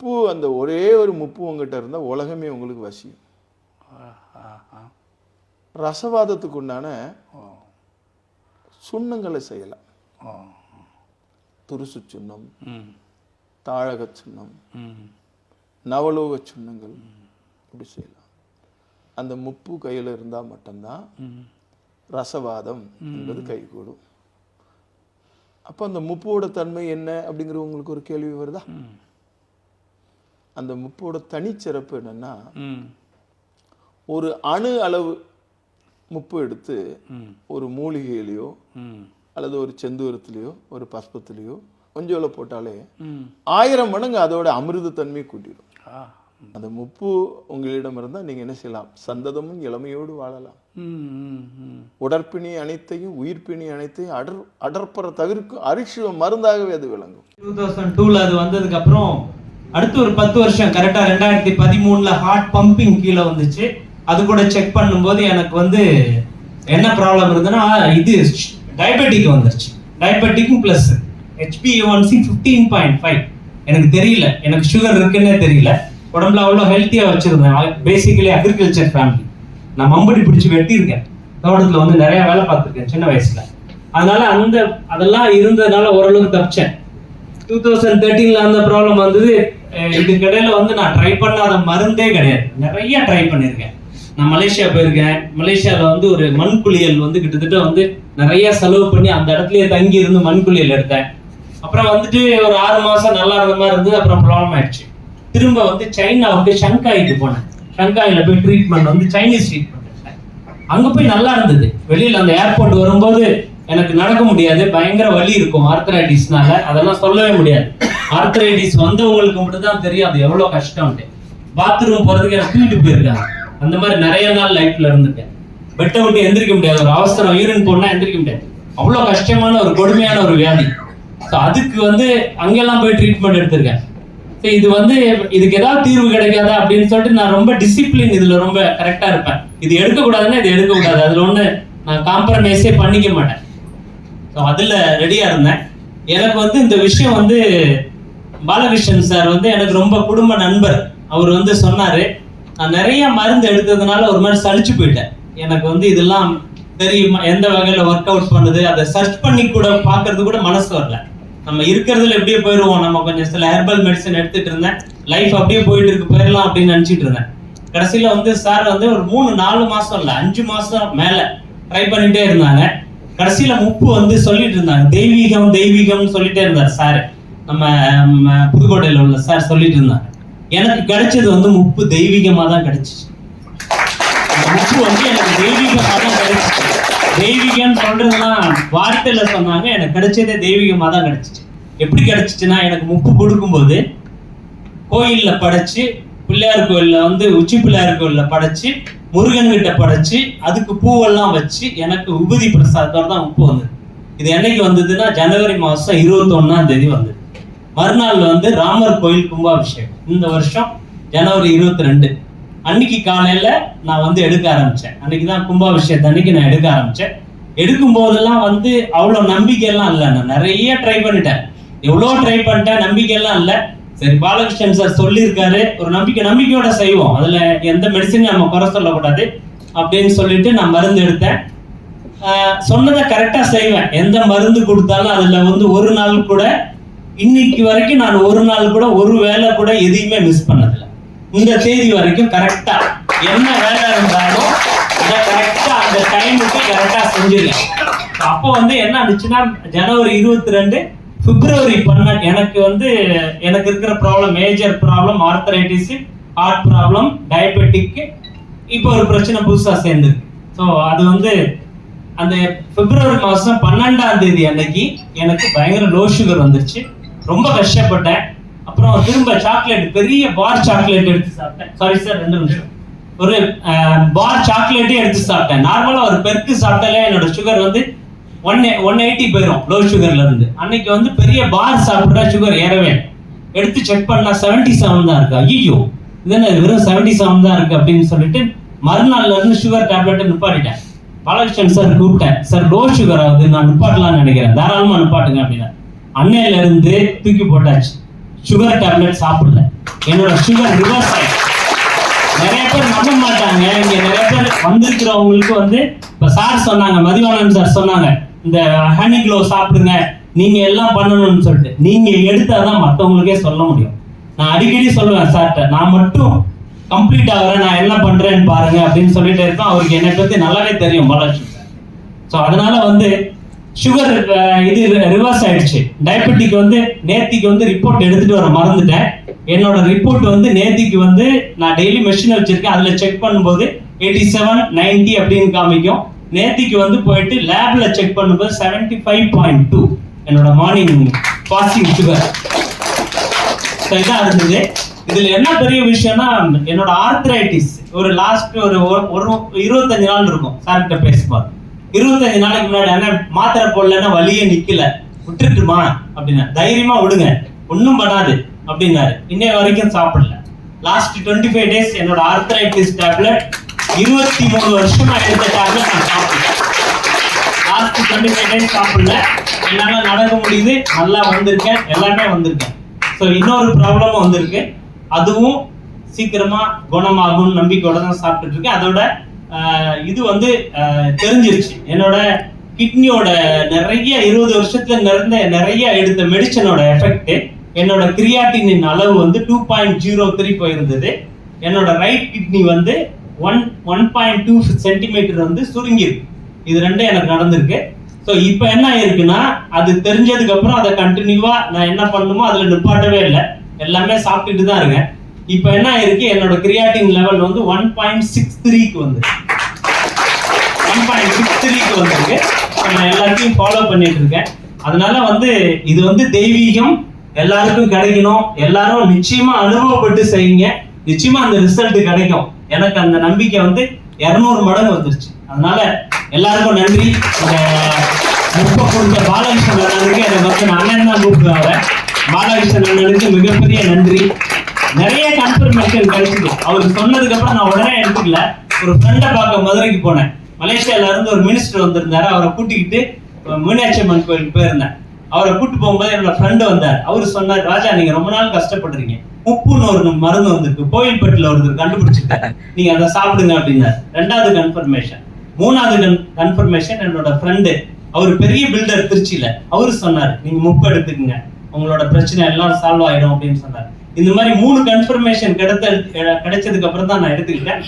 உப்பு அந்த ஒரே ஒரு முப்பு உங்ககிட்ட இருந்தால் உலகமே உங்களுக்கு வசியும். ரசவாதத்துக்கு உண்டான சுண்ணங்களை செய்யலாம். துருசு சுண்ணம் ம் தாழக சுண்ணம் நவலோக சுண்ணங்கள் இப்படி செய்யலாம். அந்த முப்பு கையில் இருந்தால் மட்டும்தான் ரசவாதம் என்பது கைகூடும். அப்போ அந்த முப்போட தன்மை என்ன அப்படிங்கிற உங்களுக்கு ஒரு கேள்வி வருதா? அந்த முப்போட தனிச்சிறப்பு என்னன்னா ஒரு அணு அளவு முப்பு எடுத்து ஒரு மூலிகையிலையோ அல்லது ஒரு செந்தூரத்திலேயோ ஒரு பஸ்பத்திலேயோ கொஞ்சோல போட்டாலே ஆயிரம் மடங்கு அதோட அமிர்தத்தன்மை கூட்டிடும். அந்த முப்பு உங்களிடம் இருந்தால் நீங்கள் என்ன செய்யலாம்? சந்ததமும் இளமையோடு வாழலாம். உடற்பிணி அனைத்தையும் உயிர்ப்பிணி அனைத்தையும் அடர் அடர்ப்பற தவிர்க்கும் அரிசிவ மருந்தாகவே அது விளங்கும். டூ தௌசண்ட் டூல அது வந்ததுக்கு அப்புறம் அடுத்து ஒரு பத்து வருஷம் கரெக்டாக ரெண்டாயிரத்தி பதிமூணில் ஹார்ட் பம்பிங் கீழே வந்துச்சு. அது கூட செக் பண்ணும்போது எனக்கு வந்து என்ன ப்ராப்ளம் இருந்ததுன்னா இது டயபெட்டிக் வந்துருச்சு. டயபெட்டிக்கும் ப்ளஸ் ஹெச்பிஒன்சி ஃபிஃப்டீன் பாயிண்ட் ஃபைவ் எனக்கு தெரியல. எனக்கு சுகர் இருக்குன்னே தெரியல. உடம்புல அவ்வளோ ஹெல்த்தியாக வச்சுருந்தேன். பேசிக்கலி அக்ரிகல்ச்சர் ஃபேமிலி நான் மம்படி பிடிச்சி வெட்டியிருக்கேன். தோட்டத்தில் வந்து நிறையா வேலை பார்த்துருக்கேன் சின்ன வயசில். அதனால அந்த அதெல்லாம் இருந்ததுனால ஓரளவுக்கு தப்பிச்சேன். டூ தௌசண்ட் தேர்ட்டீன்ல அந்த ப்ராப்ளம் வந்தது. இதுக்கு இடையில வந்து நான் ட்ரை பண்ணாத மருந்தே கிடையாது. நிறைய ட்ரை பண்ணியிருக்கேன் நான் மலேசியா போயிருக்கேன். மலேசியாவில் வந்து ஒரு மண் குளியல் வந்து கிட்டத்தட்ட வந்து நிறைய செலவு பண்ணி அந்த இடத்துலயே தங்கி இருந்து மண் குளியல் எடுத்தேன். அப்புறம் வந்துட்டு ஒரு ஆறு மாசம் நல்லா இருந்த மாதிரி இருந்தது. அப்புறம் ப்ராப்ளம் ஆயிடுச்சு. திரும்ப வந்து சைனாவுக்கு ஷங்காய்க்கு போனேன். ஷங்காயில போய் ட்ரீட்மெண்ட் வந்து சைனீஸ் ட்ரீட்மெண்ட் அங்கே அங்க போய் நல்லா இருந்தது. வெளியில அந்த ஏர்போர்ட் வரும்போது எனக்கு நடக்க முடியாது பயங்கர வலி இருக்கும் ஆர்த்தரைட்டிஸ்னால அதெல்லாம் சொல்லவே முடியாது. ஆர்த்தரைட்டிஸ் வந்தவங்களுக்கு மட்டும் தான் தெரியும் அது எவ்வளோ கஷ்டம்ட்டு பாத்ரூம் போகிறதுக்கு எனக்கு தூக்கிட்டு போயிருக்காங்க. அந்த மாதிரி நிறைய நாள் லைஃப்ல இருந்துட்டேன். பெட்டை விட்டு எந்திரிக்க முடியாது. ஒரு அவசரம் யூரின் போனா எந்திரிக்க முடியாது. அவ்வளோ கஷ்டமான ஒரு கொடுமையான ஒரு வியாதி. ஸோ அதுக்கு வந்து அங்கெல்லாம் போய் ட்ரீட்மெண்ட் எடுத்திருக்கேன். ஸோ இது வந்து இதுக்கு ஏதாவது தீர்வு கிடைக்காதா அப்படின்னு சொல்லிட்டு நான் ரொம்ப டிசிப்ளின் இதில் ரொம்ப கரெக்டாக இருப்பேன். இது எடுக்கக்கூடாதுன்னா இது எடுக்கக்கூடாது. அதில் ஒன்று நான் காம்ப்ரமைஸே பண்ணிக்க மாட்டேன். ஸோ அதில் ரெடியாக இருந்தேன். எனக்கு வந்து இந்த விஷயம் வந்து பாலகிருஷ்ணன் சார் வந்து எனக்கு ரொம்ப குடும்ப நண்பர். அவர் வந்து சொன்னார் நான் நிறைய மருந்து எடுத்ததுனால ஒரு மாதிரி சளிச்சு போயிட்டேன். எனக்கு வந்து இதெல்லாம் தெரியுமா எந்த வகையில் ஒர்க் அவுட் பண்ணுது அதை சர்ச் பண்ணி கூட பார்க்கறது கூட மனசு வரல. நம்ம இருக்கிறதுல எப்படியே போயிடுவோம் நம்ம கொஞ்சம் சில ஹெர்பல் மெடிசன் எடுத்துட்டு இருந்தேன். லைஃப் அப்படியே போயிட்டு இருக்கு போயிடலாம் அப்படின்னு நினச்சிட்டு இருந்தேன். கடைசியில் வந்து சார் வந்து ஒரு மூணு நாலு மாதம் இல்லை அஞ்சு மாதம் மேலே ட்ரை பண்ணிகிட்டே இருந்தாங்க. கடைசியில முப்பு வந்து சொல்லிட்டு இருந்தாங்க தெய்வீகம் தெய்வீகம்னு சொல்லிட்டே இருந்தார் சார் நம்ம நம்ம புதுக்கோட்டையில உள்ள சார் சொல்லிட்டு இருந்தாங்க எனக்கு கிடைச்சது வந்து முப்பு தெய்வீகமா தான் கிடைச்சிச்சு. அந்த முப்பு வந்து எனக்கு தெய்வீகமா தான் கிடைச்சிச்சு. தெய்வீகம்னு சொல்றதுலாம் வார்த்தையில சொன்னாங்க. எனக்கு கிடைச்சதே தெய்வீகமா தான் கிடைச்சிச்சு. எப்படி கிடைச்சிச்சுன்னா எனக்கு முப்பு கொடுக்கும்போது கோயிலில் படைச்சு பிள்ளையார் கோயில்ல வந்து உச்சி பிள்ளையார் கோயில்ல படைச்சு முருகன் கிட்ட படைச்சு அதுக்கு பூவெல்லாம் வச்சு எனக்கு உபதி பிரசாதத்தோட தான் உப்பு வந்தது. இது என்னைக்கு வந்ததுன்னா ஜனவரி மாசம் இருபத்தி ஒன்னாம் தேதி வந்தது. மறுநாள் வந்து ராமர் கோயில் கும்பாபிஷேகம். இந்த வருஷம் ஜனவரி இருபத்தி ரெண்டு அன்னைக்கு காலையில நான் வந்து எடுக்க ஆரம்பிச்சேன். அன்னைக்கு தான் கும்பாபிஷேகத்தை அன்னைக்கு நான் எடுக்க ஆரம்பிச்சேன். எடுக்கும் போதெல்லாம் வந்து அவ்வளோ நம்பிக்கையெல்லாம் இல்லை. நான் நிறைய ட்ரை பண்ணிட்டேன். எவ்வளோ ட்ரை பண்ணிட்டேன் நம்பிக்கையெல்லாம் இல்லை. சரி பாலகிருஷ்ணன் சார் சொல்லியிருக்காரு. ஒரு நம்பிக்கை நம்பிக்கையோட செய்வோம். அதுல எந்த மெடிசனையும் நம்ம குறை சொல்லக்கூடாது அப்படின்னு சொல்லிட்டு நான் மருந்து எடுத்தேன். சொன்னதை கரெக்டா செய்வேன். எந்த மருந்து கொடுத்தாலும் அதுல வந்து ஒரு நாள் கூட இன்னைக்கு வரைக்கும் நான் ஒரு நாள் கூட ஒரு வேலை கூட எதையுமே மிஸ் பண்ணதில்லை. இந்த தேதி வரைக்கும் கரெக்டா என்ன வேலை இருந்தாலும் அதை கரெக்டா அந்த டைமுக்கு கரெக்டா செஞ்சிருக்கேன் அப்போ வந்து என்ன ஆச்சுன்னா ஜனவரி இருபத்தி ரெண்டு பிப்ரவரி பண்ண எனக்கு வந்து எனக்கு இருக்கிற problem major problem arthritis heart problem diabetic இப்போ ஒரு பிரச்சனை புதுசாக சேர்ந்துருக்கு. ஸோ அது வந்து அந்த பிப்ரவரி மாதம் பன்னெண்டாம் தேதி அன்னைக்கு எனக்கு பயங்கர லோ சுகர் வந்துருச்சு. ரொம்ப கஷ்டப்பட்டேன். அப்புறம் திரும்ப சாக்லேட் பெரிய பார் சாக்லேட் எடுத்து சாப்பிட்டேன். சாரி சார் ரெண்டு நிமிஷம். ஒரு பார் சாக்லேட்டே எடுத்து சாப்பிட்டேன். நார்மலாக ஒரு பெருக்கு சாப்பிட்டாலே என்னோட சுகர் வந்து ஒன் ஒன் எயிட்டி போயிடும் லோ சுகர்ல இருந்து. அன்னைக்கு வந்து பெரிய பார் சாப்பிட்டா சுகர் ஏறவே இல்லை. எடுத்து செக் பண்ணா செவன்டி செவன் தான் இருக்கு. ஐயோ இதுன்னு வெறும் செவன்டி செவன் தான் இருக்கு அப்படின்னு சொல்லிட்டு மறுநாள்ல இருந்து சுகர் டேப்லெட்டை நிப்பாட்டிட்டேன். பாலகிருஷ்ணன் சார் கூப்பிட்டேன். சார் லோ சுகர் ஆகுது நான் நிப்பாட்டலாம்னு நினைக்கிறேன். தாராளமா நிப்பாட்டுங்க அப்படின்னா. அன்னையில இருந்து தூக்கி போட்டாச்சு. சுகர் டேப்லெட் சாப்பிடல. என்னோட சுகர் ரிவர்ஸ் ஆயிடுச்சு. நிறைய பேர் நம்ப மாட்டாங்க. இங்க நிறைய பேர் வந்திருக்கிறவங்களுக்கு வந்து இப்ப சார் சொன்னாங்க மதிவானன் சார் சொன்னாங்க இந்த ஹனி க்ளோ சாப்பிடுங்க. நீங்க எல்லாம் பண்ணணும்னு சொல்லிட்டு. நீங்க எடுத்தாதான் மற்றவங்களுக்கே சொல்ல முடியும். நான் அடிக்கடி சொல்லுவேன் சார்ட்ட நான் மட்டும் கம்ப்ளீட் ஆகிறேன் நான் என்ன பண்றேன்னு பாருங்க அப்படின்னு சொல்லிட்டு இருக்கோம். அவருக்கு என்னை பத்தி நல்லாவே தெரியும் மலர்ச்சி ஸோ அதனால வந்து சுகர் இது ரிவர்ஸ் ஆயிடுச்சு. டயபெட்டிக் வந்து நேத்திக்கு வந்து ரிப்போர்ட் எடுத்துட்டு வர மறந்துட்டேன். என்னோட ரிப்போர்ட் வந்து நேத்திக்கு வந்து நான் டெய்லி மெஷின் வச்சிருக்கேன். அதுல செக் பண்ணும்போது எயிட்டி செவன் நைன்டி அப்படின்னு காமிக்கும். நேத்திக்கு வந்து போயிட்டு லேப்ல செக் பண்ணும்போது செவன்டி ஃபைவ் பாயிண்ட் டூ என்னோட மார்னிங் பாசிங் சுகர் ஸோ இதான் இருந்தது? இதுல என்ன பெரிய விஷயம்னா என்னோட ஆர்த்ரைட்டிஸ் ஒரு லாஸ்ட் ஒரு ஒரு- இருபத்தஞ்சு நாள் இருக்கும். சார்கிட்ட பேசும்போது. இருபத்தஞ்சு நாளைக்கு முன்னாடி என்ன மாத்திரை போடலன்னா வலியே நிக்கல. விட்டுட்டுமா? அப்படின்னா தைரியமா விடுங்க. ஒன்றும் பண்ணாது. அப்படின்னாரு. இன்னைய வரைக்கும் சாப்பிடல. லாஸ்ட் டுவெண்ட்டி ஃபைவ் டேஸ் என்னோட ஆர்த்ரைட்டிஸ் டேப்லெட் இருபத்தி மூணு வருஷமா எடுத்த காரணம் நான் சாப்பிட்டேன் லாஸ்ட் டுவெண்ட்டி ஃபைவ் டேஸ் சாப்பிடல. என்னால் நடக்க முடியுது. நல்லா வந்திருக்கேன். எல்லாமே வந்திருக்கேன். ஸோ இன்னொரு ப்ராப்ளமும் வந்திருக்கு. அதுவும் சீக்கிரமா குணமாகும்னு நம்பிக்கையோட தான் சாப்பிட்டுட்டு இருக்கேன். அதோட இது வந்து தெரிஞ்சிருச்சு. என்னோட கிட்னியோட நிறைய இருபது வருஷத்துல நிறைந்த நிறைய எடுத்த மெடிசனோட எஃபெக்ட் என்னோட கிரியாட்டினின் அளவு வந்து டூ பாயிண்ட் ஜீரோ த்ரீ போயிருந்தது. என்னோட ரைட் கிட்னி வந்து one one point two centimetre வந்து சுருங்கிருக்கு இது ரெண்டும் எனக்கு நடந்திருக்கு. ஸோ இப்போ என்ன ஆயிருக்குன்னா அது தெரிஞ்சதுக்கு அப்புறம் அதை கண்டினியூவா நான் என்ன பண்ணணுமோ அதுல நிப்பாட்டவே இல்லை. எல்லாமே சாப்பிட்டுட்டு தான் இருக்கேன். இப்போ என்ன ஆயிருக்கு? என்னோட கிரியாட்டின் லெவல் வந்து ஒன் பாயிண்ட் சிக்ஸ் த்ரீக்கு வந்து. ஒன் பாயிண்ட் சிக்ஸ் த்ரீக்கு வந்திருக்கு. நான் எல்லாத்தையும் ஃபாலோ பண்ணிட்டு இருக்கேன். அதனால வந்து இது வந்து தெய்வீகம். எல்லாருக்கும் கிடைக்கணும். எல்லாரும் நிச்சயமா அனுபவப்பட்டு செய்யுங்க. நிச்சயமா அந்த ரிசல்ட் கிடைக்கும். எனக்கு அந்த நம்பிக்கை வந்து இரநூறு மடங்கு வந்துருச்சு. அதனால எல்லாருக்கும் நன்றி. முப்ப கொடுத்த பாலகிருஷ்ணன் அண்ணனுக்கு அதை வந்து நான் அண்ணன் தான் கூப்பிடுவாங்க. பாலகிருஷ்ணன் அண்ணனுக்கு மிகப்பெரிய நன்றி. நிறைய கன்ஃபர்மேஷன் கிடைச்சது. அவருக்கு சொன்னதுக்கு அப்புறம் நான் உடனே எடுத்துக்கல. ஒரு ஃப்ரெண்டை பார்க்க மதுரைக்கு போனேன். மலேசியால இருந்து ஒரு மினிஸ்டர் வந்திருந்தாரு. அவரை கூட்டிக்கிட்டு மீனாட்சி அம்மன் கோயிலுக்கு போயிருந்தேன். அவரை கூட்டு போகும்போது என்னோட ஃப்ரெண்டு வந்தார். அவரு சொன்னார் ராஜா நீங்க ரொம்ப நாள் கஷ்டப்படுறீங்க உப்புன்னு ஒரு மருந்து வந்திருக்கு. கோயில்பட்டில் ஒருத்தர் கண்டுபிடிச்சிட்டாரு. நீங்க அதை சாப்பிடுங்க அப்படின்னாரு ரெண்டாவது கன்ஃபர்மேஷன் மூணாவது கன்ஃபர்மேஷன் என்னோட ஃப்ரெண்டு அவர் பெரிய பில்டர் திருச்சியில. அவரு சொன்னார் நீங்க முப்பு எடுத்துக்கங்க. உங்களோட பிரச்சனை எல்லாம் சால்வ் ஆயிடும் அப்படின்னு சொன்னார். இந்த மாதிரி மூணு கன்ஃபர்மேஷன் கிடைத்த கிடைச்சதுக்கு அப்புறம் தான் நான் எடுத்துக்கிட்டேன்.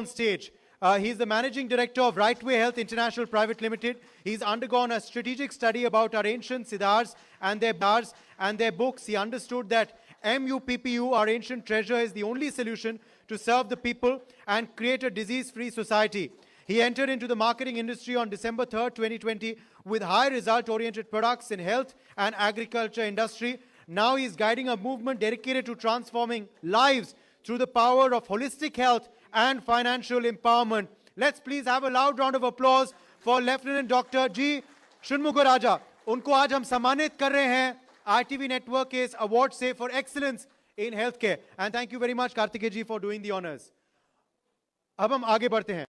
On stage. Uh, he's the managing director of Right Way Health International Private Limited. He's undergone a strategic study about our ancient Siddhars and their bars and their books. He understood that MUPPU, our ancient treasure, is the only solution to serve the people and create a disease-free society. He entered into the marketing industry on December 3rd, 2020 with high result-oriented products in health and agriculture industry. Now he is guiding a movement dedicated to transforming lives through the power of holistic health and financial empowerment. Let's please have a loud round of applause for Lieutenant Dr. G. Shunmugaraja. उनको आज हम सम्मानित कर रहे हैं ITV network के इस award से for excellence in health care and thank you very much Kartikeya ji for doing the honours अब हम आगे बढ़ते हैं